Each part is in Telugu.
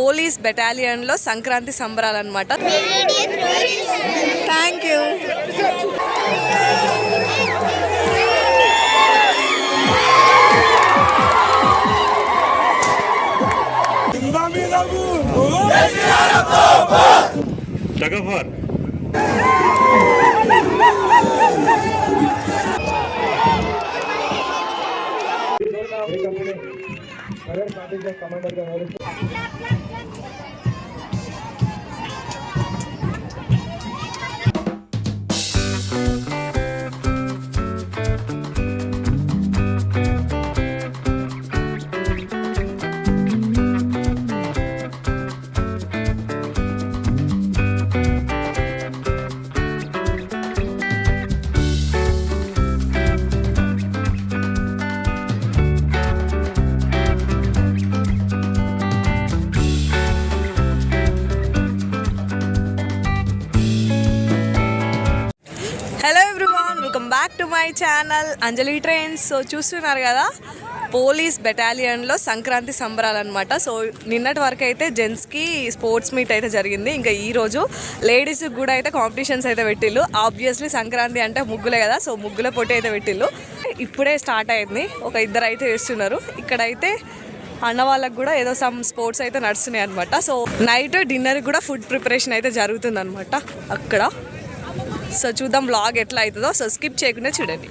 పోలీస్ బెటాలియన్లో సంక్రాంతి సంబరాలు అనమాట thank you Tagafar. Hello back to my channel Anjali trains. So చూస్తున్నారు కదా పోలీస్ బెటాలియన్లో సంక్రాంతి సంబరాలు అనమాట సో నిన్నటి వరకు అయితే జెంట్స్కి స్పోర్ట్స్ మీట్ అయితే జరిగింది. ఇంకా ఈరోజు లేడీస్కి కూడా అయితే కాంపిటీషన్స్ అయితే పెట్టిళ్ళు ఆబ్వియస్లీ సంక్రాంతి అంటే ముగ్గులే కదా సో ముగ్గుల పోటీ అయితే పెట్టిళ్ళు ఇప్పుడే స్టార్ట్ అయింది. ఒక ఇద్దరు అయితే వేస్తున్నారు. ఇక్కడైతే అన్న వాళ్ళకి కూడా ఏదో సమ్ స్పోర్ట్స్ అయితే నడుస్తున్నాయి అనమాట సో నైట్ డిన్నర్ కూడా ఫుడ్ ప్రిపరేషన్ అయితే జరుగుతుంది అనమాట అక్కడ. సో చూద్దాం బ్లాగ్ ఎట్లా అవుతుందో. సో స్కిప్ చేయకుండా చూడండి.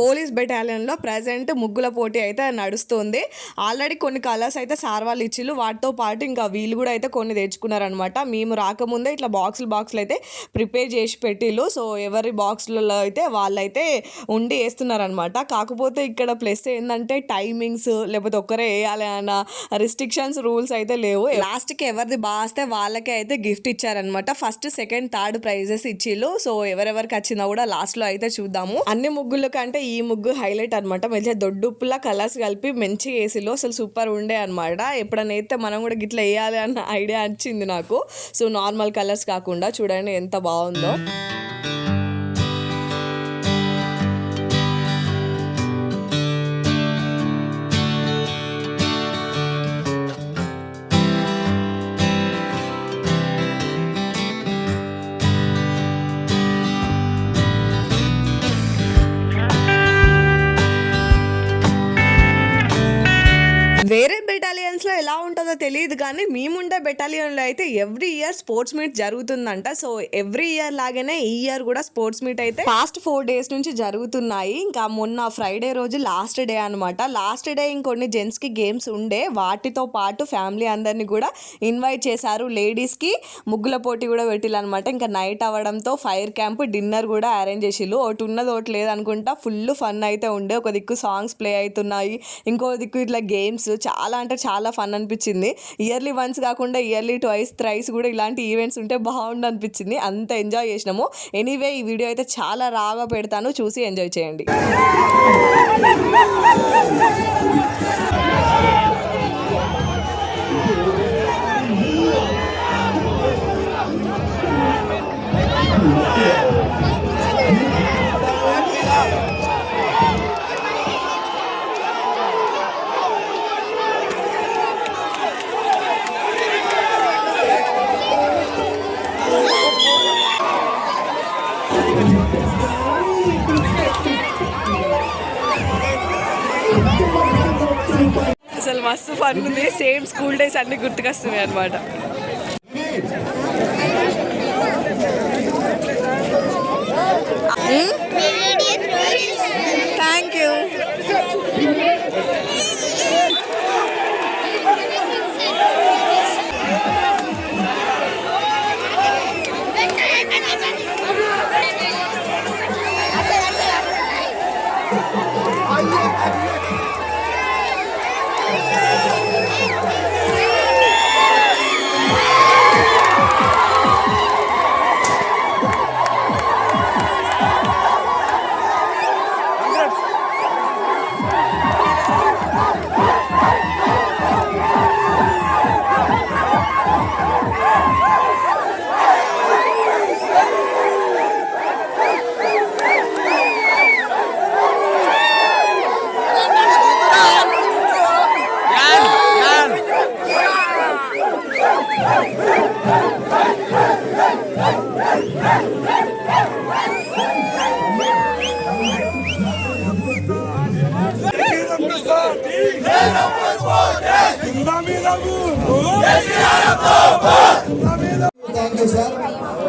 పోలీస్ బెటాలియన్లో ప్రజెంట్ ముగ్గుల పోటీ అయితే నడుస్తుంది. ఆల్రెడీ కొన్ని కలర్స్ అయితే సార్ వాళ్ళు ఇచ్చిళ్ళు. వాటితో పాటు ఇంకా వీళ్ళు కూడా అయితే కొన్ని తెచ్చుకున్నారనమాట మేము రాకముందే ఇట్లా బాక్సులు బాక్సులు అయితే ప్రిపేర్ చేసి పెట్టిళ్ళు. సో ఎవరి బాక్స్లలో అయితే వాళ్ళైతే ఉండి వేస్తున్నారనమాట కాకపోతే ఇక్కడ ప్లస్ ఏంటంటే టైమింగ్స్ లేకపోతే ఒక్కరే వేయాలి అన్న రిస్ట్రిక్షన్స్ రూల్స్ అయితే లేవు. లాస్ట్కి ఎవరిది బాస్తే వాళ్ళకే అయితే గిఫ్ట్ ఇచ్చారనమాట ఫస్ట్ సెకండ్ థర్డ్ ప్రైజెస్ ఇచ్చిళ్ళు. సో ఎవరెవరికి వచ్చిందో కూడా లాస్ట్లో అయితే చూద్దాము. అన్ని ముగ్గుల కంటే ఈ ఈ ముగ్గు హైలైట్ అనమాట మంచిగా దొడ్డుప్పులా కలర్స్ కలిపి మంచిగా వేసిలో అసలు సూపర్ ఉండే అనమాట ఎప్పుడైనా అయితే మనం కూడా గిట్లా వేయాలి అన్న ఐడియా వచ్చింది నాకు. సో నార్మల్ కలర్స్ కాకుండా చూడండి ఎంత బాగుందో. వేరే బెటాలియన్స్లో ఎలా ఉంటుందో తెలియదు కానీ మేముండే బెటాలియన్లో అయితే ఎవ్రీ ఇయర్ స్పోర్ట్స్ మీట్ జరుగుతుందంట. సో ఎవ్రీ ఇయర్ లాగానే ఈ ఇయర్ కూడా స్పోర్ట్స్ మీట్ అయితే పాస్ట్ ఫోర్ డేస్ నుంచి జరుగుతున్నాయి. ఇంకా మొన్న ఫ్రైడే రోజు లాస్ట్ డే అన్నమాట. లాస్ట్ డే ఇంకొన్ని జెంట్స్కి గేమ్స్ ఉండే. వాటితో పాటు ఫ్యామిలీ అందరినీ కూడా ఇన్వైట్ చేశారు. లేడీస్కి ముగ్గుల పోటీ కూడా పెట్టిల్లనమాట ఇంకా నైట్ అవ్వడంతో ఫైర్ క్యాంప్ డిన్నర్ కూడా అరేంజ్ చేసిల్లు. ఒకటి ఉన్నది ఒకటి లేదనుకుంటా ఫుల్ ఫన్ అయితే ఉండే. ఒక దిక్కు సాంగ్స్ ప్లే అవుతున్నాయి. ఇంకో దిక్కు ఇట్లా గేమ్స్ చాలా అంటే చాలా ఫన్ అనిపించింది. ఇయర్లీ వన్స్ కాకుండా ఇయర్లీ ట్వైస్ థ్రైస్ కూడా ఇలాంటి ఈవెంట్స్ ఉంటే బాగుండు అనిపించింది అంత ఎంజాయ్ చేసినాము. ఎనీవే ఈ వీడియో అయితే చాలా రాగా పెడతాను. చూసి ఎంజాయ్ చేయండి. అసలు మస్తు ఫన్ ఉంది. సేమ్ స్కూల్ డేస్ అన్ని గుర్తుకొస్తున్నాయి అనమాట థ్యాంక్ యూ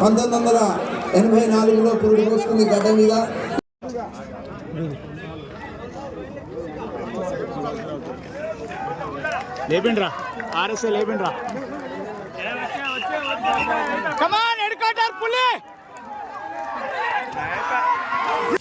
పంతొమ్మిది వందల ఎనభై నాలుగులో పురుడు పోసుకుంది గడ్డ మీద లేపండి రా ఆర్ఎస్ఏ లేపండి రా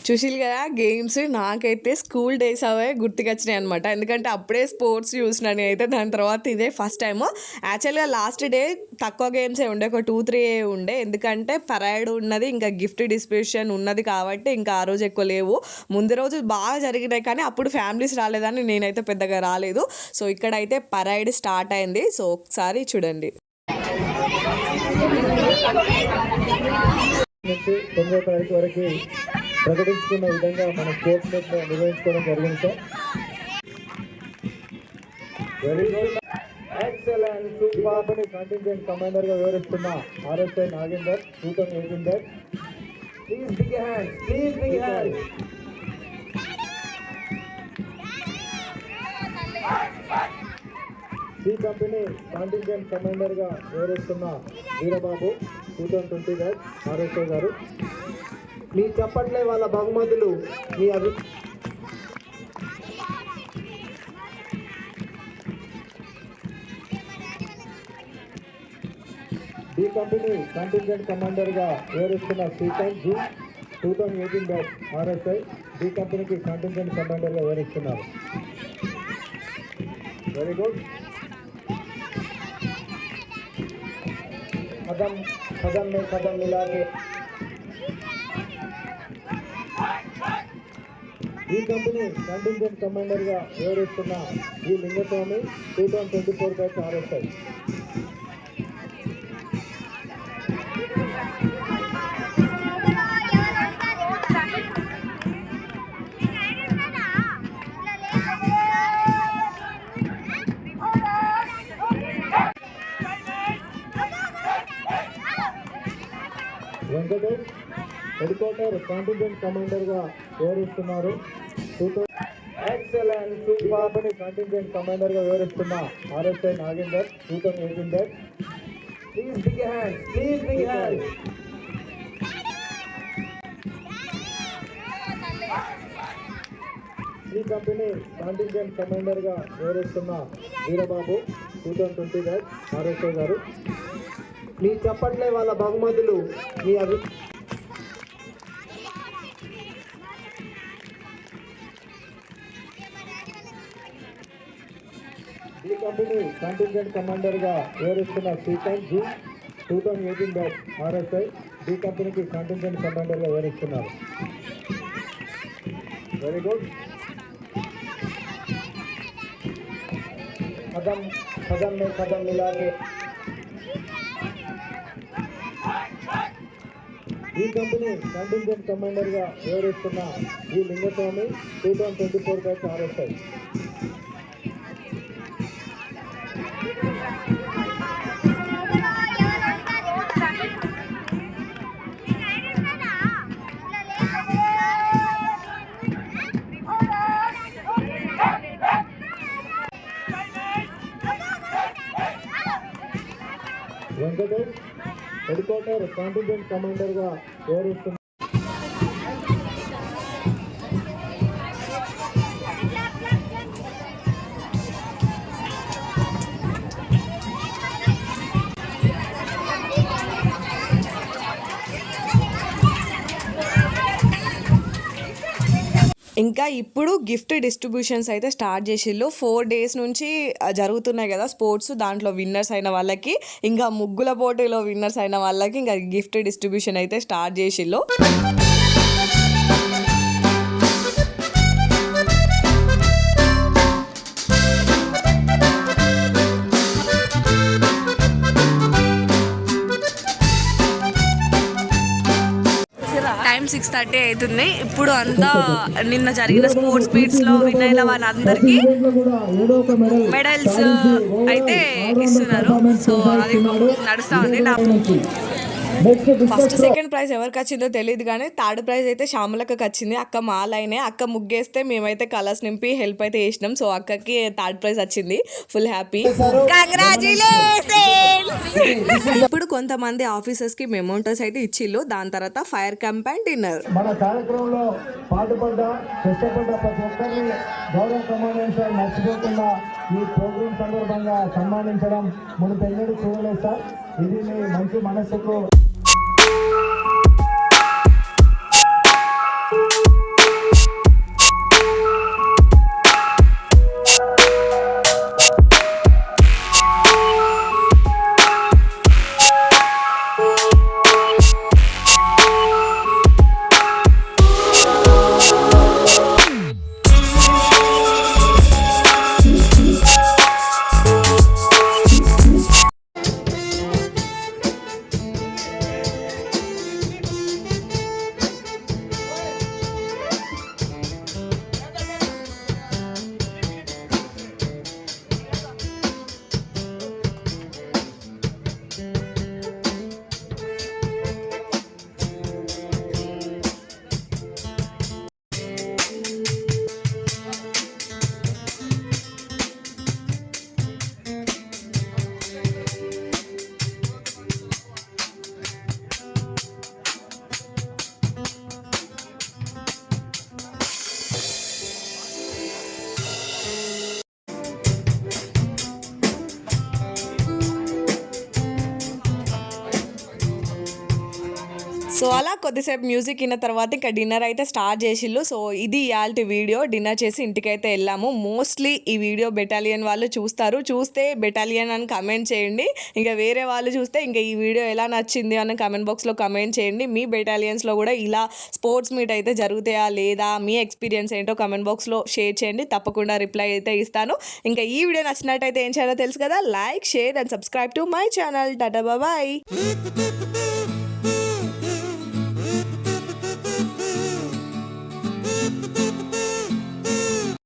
చూసిల్ కదా గేమ్స్ నాకైతే స్కూల్ డేస్ అవే గుర్తుకొచ్చినాయి అనమాట ఎందుకంటే అప్పుడే స్పోర్ట్స్ చూసిన అయితే దాని తర్వాత ఇదే ఫస్ట్ టైము యాక్చువల్గా లాస్ట్ డే తక్కువ గేమ్సే ఉండే ఒక టూ త్రీ ఉండే. ఎందుకంటే పరైడ్ ఉన్నది ఇంకా గిఫ్ట్ డిస్ట్రిబ్యూషన్ ఉన్నది కాబట్టి ఇంకా ఆ రోజు ఎక్కువ లేవు. ముందు రోజు బాగా జరిగినాయి కానీ అప్పుడు ఫ్యామిలీస్ రాలేదని నేనైతే పెద్దగా రాలేదు. సో ఇక్కడైతే పరైడ్ స్టార్ట్ అయింది. సో ఒకసారి చూడండి. నుంచి తొమ్మిదో తారీఖు వరకు ప్రకటించుకున్న విధంగా మన స్పోర్ట్స్ మీట్ నిర్వహించుకోవడం జరిగింది sir. Very good excellent super contingent కమాండర్గా వివరిస్తున్న RSI Nagender two thousand please big hand please big hand C company contingent కమాండర్గా వివరిస్తున్న Veerababu two thousand twenty batch RSI గారు. మీ చప్పట్లే వాళ్ళ బహుమతులు మీ అభి డి కంపెనీ కాంటింజెంట్ కమాండర్గా వివరిస్తున్న Srikanth ji two thousand eighteen batch RSI. D కంపెనీకి కాంటింజెంట్ కమాండర్గా వివరిస్తున్నారు వెరీ గుడ్ कदम कदम में कदम मिला के ఈ కంపెనీ కంటింజెంట్ కమాండర్ గా వివరిస్తున్న ఈ Lingaswamy two thousand twenty four batch RSI head contingent కమాండర్గా వివరిస్తున్నారు టూ ఎక్సలెంట్ సూపర్ కాంటింజెంట్ కమాండర్గా వివరిస్తున్న RSI Nagender two thousand please big hand please big hand E company contingent కమాండర్గా వివరిస్తున్న Veerababu two thousand twenty batch RSI గారు. మీ చప్పట్లే వాళ్ళ బహుమతులు మీ అభి ఈ కంపెనీ కంటింజెంట్ కమాండర్గా వివరిస్తున్న Srikanth ji two thousand eighteen batch RSI E కంపెనీకి కంటింజెంట్ కమాండర్గా వివరిస్తున్నారు వెరీ గుడ్ కదం కదం మే కదం ఇలాగే. ఈ కంపెనీ కంటింజెంట్ కమాండర్గా వివరిస్తున్న ఈ Lingaswamy two thousand twenty four batch RSI. Venkatesh headquarter contingent కమాండర్గా గా ఇంకా ఇప్పుడు గిఫ్ట్ డిస్ట్రిబ్యూషన్స్ అయితే స్టార్ట్ చేసిళ్ళు. ఫోర్ డేస్ నుంచి జరుగుతున్నాయి కదా స్పోర్ట్స్. దాంట్లో విన్నర్స్ అయిన వాళ్ళకి ఇంకా ముగ్గుల పోటీలో విన్నర్స్ అయిన వాళ్ళకి ఇంకా గిఫ్ట్ డిస్ట్రిబ్యూషన్ అయితే స్టార్ట్ చేసిళ్ళు. సిక్స్ థర్టీ అవుతుంది. ఇప్పుడు అంతా నిన్న జరిగిన స్పోర్ట్స్ మీట్స్లో విన్ అయిన వాళ్ళందరికీ మెడల్స్ అయితే ఇస్తున్నారు. సో అది నడుస్తా ఉంది. నా ఫస్ట్ సెకండ్ ప్రైజ్ ఎవరికి వచ్చిందో తెలియదు కానీ థర్డ్ ప్రైజ్ అయితే శ్యామలక్కకి వచ్చింది. అక్క మా లైనే అక్క ముగ్గేస్తే మేమైతే కలర్స్ నింపి హెల్ప్ అయితే చేసినాం. సో అక్కకి థర్డ్ ప్రైజ్ వచ్చింది. ఫుల్ హ్యాపీ ఇప్పుడు కొంతమంది ఆఫీసర్స్కి మెమోంటోస్ అయితే ఇచ్చిల్లు దాని తర్వాత ఫైర్ క్యాంప్ అండ్ డిన్నర్ మన కార్యక్రమంలో పాటుపడ్డ కష్టపడ్డ ప్రతి ఒక్కరిని గౌరవ ప్రమాణించాలి మర్చిపోకుండా ఈ ప్రోగ్రాం సందర్భంగా సన్మానించడం మనం ఎన్నడూ చూడలేదు సార్. ఇది మీ మంచి మనసుకు సో అలా కొద్దిసేపు మ్యూజిక్ విన్న తర్వాత ఇంకా డిన్నర్ అయితే స్టార్ట్ చేసిళ్ళు. సో ఇది ఇయాల్టి వీడియో. డిన్నర్ చేసి ఇంటికైతే వెళ్ళాము. మోస్ట్లీ ఈ వీడియో బెటాలియన్ వాళ్ళు చూస్తారు. చూస్తే బెటాలియన్ అని కమెంట్ చేయండి. ఇంకా వేరే వాళ్ళు చూస్తే ఇంకా ఈ వీడియో ఎలా నచ్చింది అని కమెంట్ బాక్స్లో కమెంట్ చేయండి. మీ బెటాలియన్స్లో కూడా ఇలా స్పోర్ట్స్ మీట్ అయితే జరుగుతాయా లేదా? మీ ఎక్స్పీరియన్స్ ఏంటో కమెంట్ బాక్స్లో షేర్ చేయండి. తప్పకుండా రిప్లై అయితే ఇస్తాను. ఇంకా ఈ వీడియో నచ్చినట్టయితే ఏం చేయాలో తెలుసు కదా? Like share and subscribe to my channel tata బాబాయ్